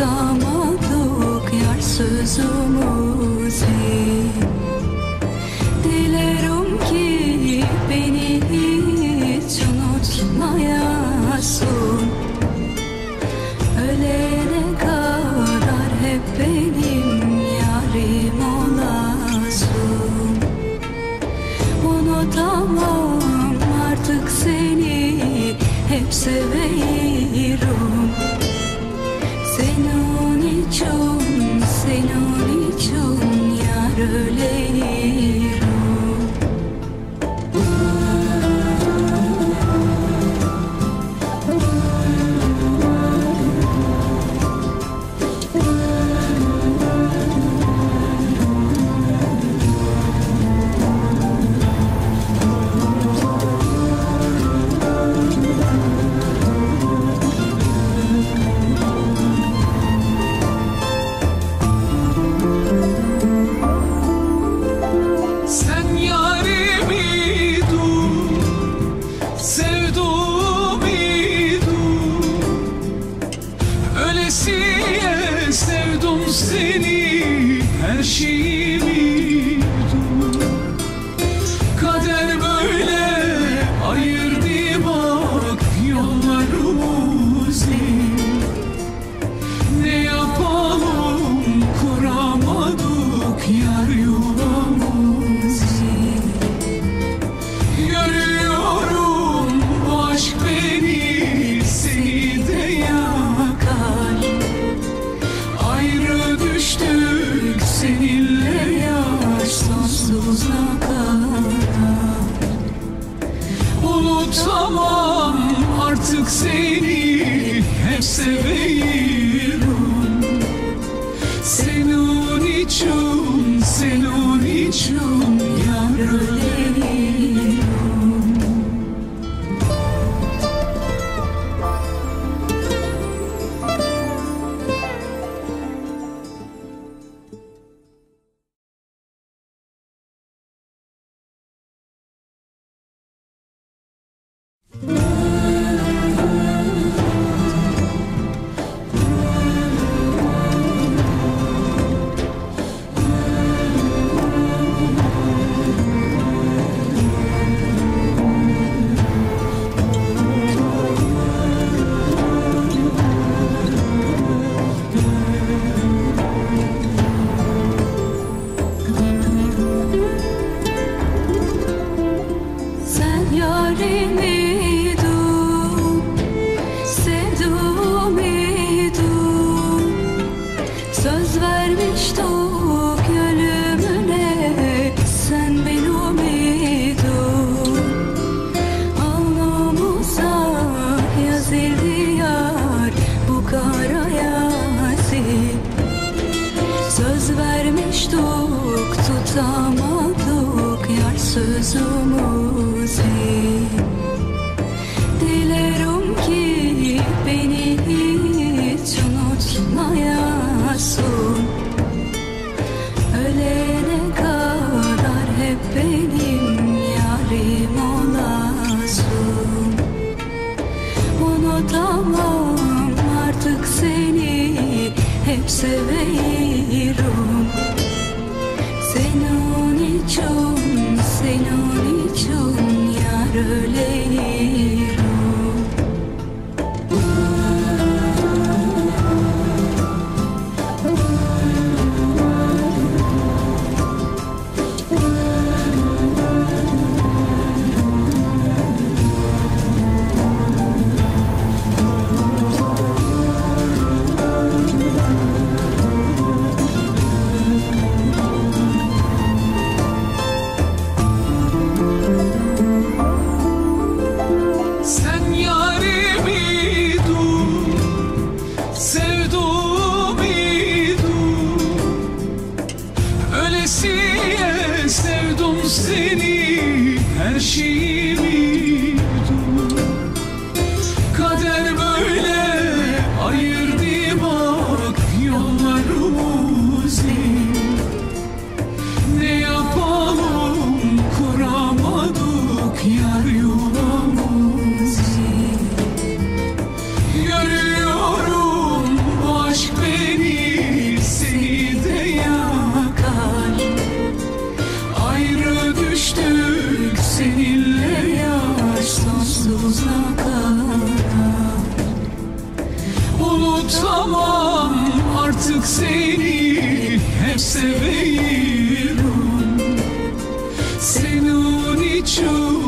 tutamadık yar sözümüzü Dilerim ki beni hiç unutmayasın. Ölene kadar hep benim yarim olasın. Unutamam artık seni hep seviyorum Senin için, senin için yar öleyim Senin için, senin için yar vermiştik tutamadık yar sözümüzü. Dilerim ki beni hiç unutmayasın. Ölene kadar hep benim yarim olasın. Unutamam artık seni hep seviyorum Sevdim seni, her şeyimi artık seni hep seviyorum. Senin için,